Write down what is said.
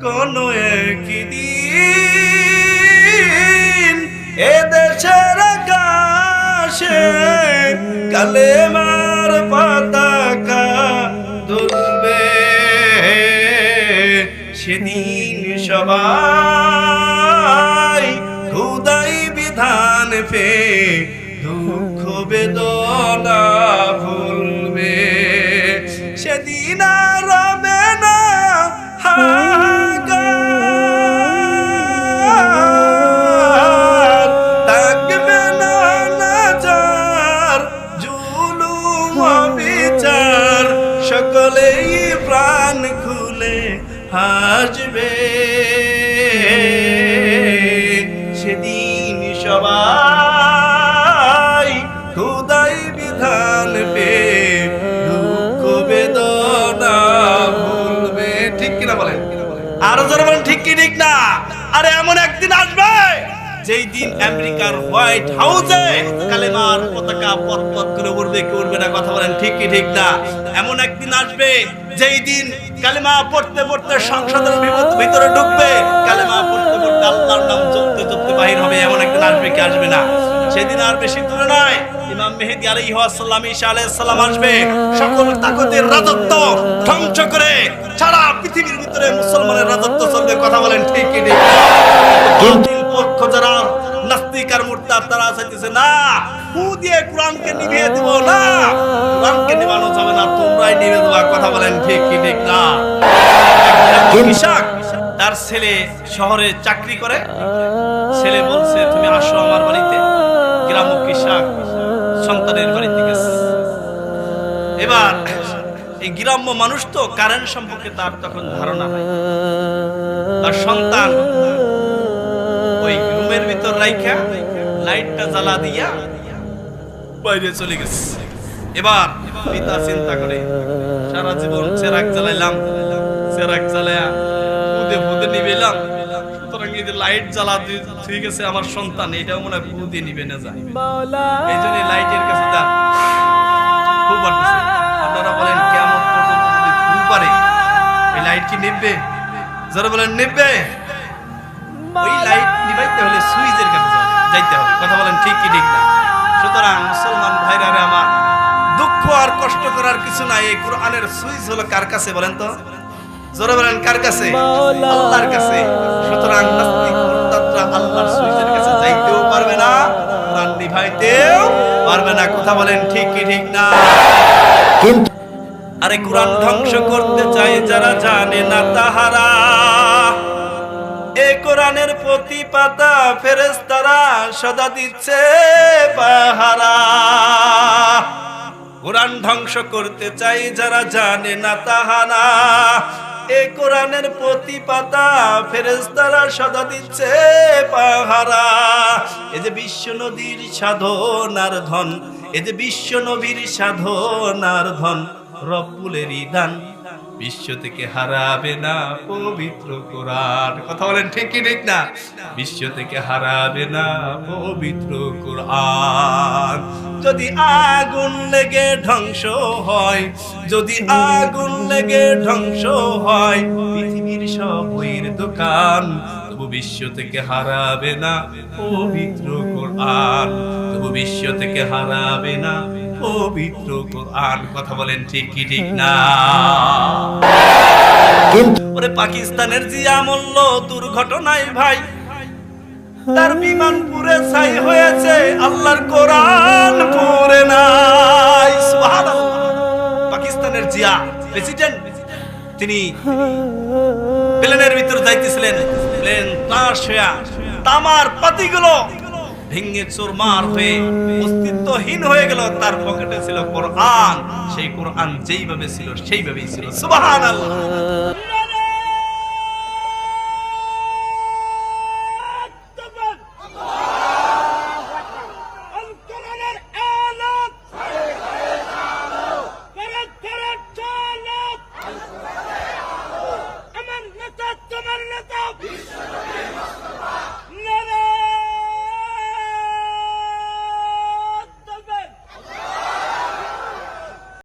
কোন একদিন এ দেশের আকাশে কালেমার পতাকা দুলবে সেদিন সবাই খুদাই বিধান পে হাসবে সেদিন সবাই খুদাই বিধান পে দুঃখ বেদনা ভুলবে। ঠিক কিনা বলেন? আরও জোরে বলেন, ঠিক কি, ঠিক না? আরে এমন আসবে যেই আমেরিকার হোয়াইট হাউসে কালেমার পতাকা পথ করে উড়বে, কি উড়বে না কথা বলেন, ঠিক কি ঠিক না? এমন একদিন আসবে, যেই দিন কালেমা পড়তে পড়তে সংসদের ভিতরে ঢুকবে, কালেমা পড়তে পড়তে আল্লাহর নাম জপতে জপতে বাহির হবে, এমন একদিন আসবে, কি আসবে না? সেদিন আর বেশি দূরে নয়, ইমাম মেহেদি আলাইহি ওয়াসাল্লাম ঈসা আলাইহিস সালাম আসবে, সকল তাকতের রাজত্ব ধ্বংস করে সারা পৃথিবীর ভিতরে মুসলমানের রাজত্ব চলবে, কথা বলেন, ঠিক কি ঠিক তারা চাইতেছে না দিয়ে কোরআনকে নিভিয়ে দিব, না, কোরআনকে যাবে না, তোমরাই নিভে কথা বলেন ঠিক কি ঠিক না? তার ছেলে শহরে চাকরি করে। ছেলে বলছে, তুমি আসো আমার বাড়িতে। কৃষক সন্তানের এবার এই গ্রাম্য মানুষ তো কারেন্ট সম্পর্কে তার তখন ধারণা নাই। তার সন্তান ওই রুমের ভিতর রাইখা লাইটটা জ্বালা দিয়া বাইরে চলে গেছে। এবার পিতা চিন্তা করে, সারা জীবন চেরাক জ্বালাইলাম চেরাক জ্বালায়া ফুদে ফুদে নিবেলাম। লাইট জ্বালা ঠিক আমার সন্তান, এটাও মনে হয় ফুদে নিবে না যায়। এই জন্য লাইটের কাছে তার খুব আপনারা বলেন, কেমন পারে, এই লাইট কি নিববে যারা বলেন, নিবে। ওই লাইট নিবাইতে হলে সুইচের কাছে যাওয়া- যাইতে হবে। কথা বলেন ঠিক কি ঠিক না? সুতরাং মুসলমান ভাইরারে আমার দুঃখ আর কষ্ট করার কিছু নাই। এই কোরআনের সুইচ হলো কার কাছে বলেন তো? জোরে বলেন, কার কাছে? আল্লাহর কাছে। সুতরাং নাস্তিক মুরতাদরা আল্লাহর সুইচের কাছে যাইতেও পারবে না কোরআন নিভাইতেও পারবে না। কথা বলেন ঠিক কি ঠিক না? আরে কোরআন ধ্বংস করতে চায় যারা জানে না তাহারা। কোরআনের প্রতি পাতা ফেরেস্তারা সদা দিচ্ছে পাহারা কোরআন ধ্বংস করতে চাই যারা জানে না তাহারা এ কোরআনের প্রতি পাতা ফেরেস্তারা সদা দিচ্ছে পাহারা এ যে বিশ্ব নদীর সাধনার ধন, এ যে বিশ্ব নবীর সাধনার ধন, রব্বুলেরই দান। বিশ্ব থেকে হারাবে না পবিত্র কোরআন। কথা বলেন ঠিক কি, ঠিক না? বিশ্ব থেকে হারাবে না পবিত্র কোরআন। যদি আগুন লেগে ধ্বংস হয়, যদি আগুন লেগে ধ্বংস হয়, পৃথিবীর সব বইয়ের দোকান তবু বিশ্ব থেকে হারাবে না পবিত্র কোরআন। তবু বিশ্ব থেকে হারাবে না পবিত্র কোরআন কথা বলেন ঠিক কি ঠিক না? কিন্তু ওরে পাকিস্তানের জিয়া মল্ল দুর্ঘটনায় ভাই, তার বিমান পুরে ছাই হয়েছে, আল্লাহর কোরআন পুরে নাই। পাকিস্তানের জিয়া প্রেসিডেন্ট, তিনি প্লেনের ভিতর যাইতেছিলেন। প্লেন তাস হইয়া তামার পাতিগুলো ভেঙে চোরমার হয়ে অস্তিত্বহীন হয়ে গেল, তার পকেটে ছিল কোরআন। সেই কোরআন যেইভাবে ছিল, সেইভাবেই ছিল। Peace.